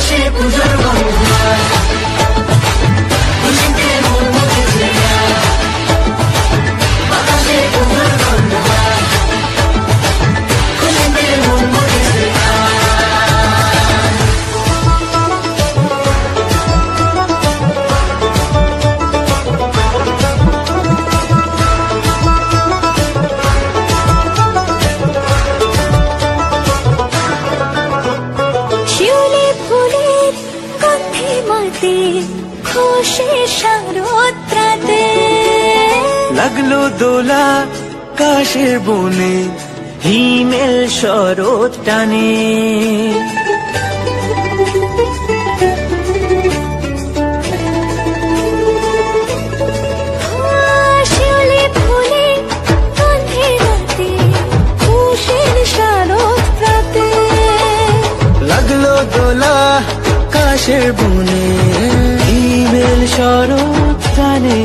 싶은 즐거움을 মাতে খুশি শারদ্রাতে লাগল দোলা কাশের বনে হিমেল শরৎ টানে। লাগল দোলা কাশের বনে হিমেল শরৎ টানে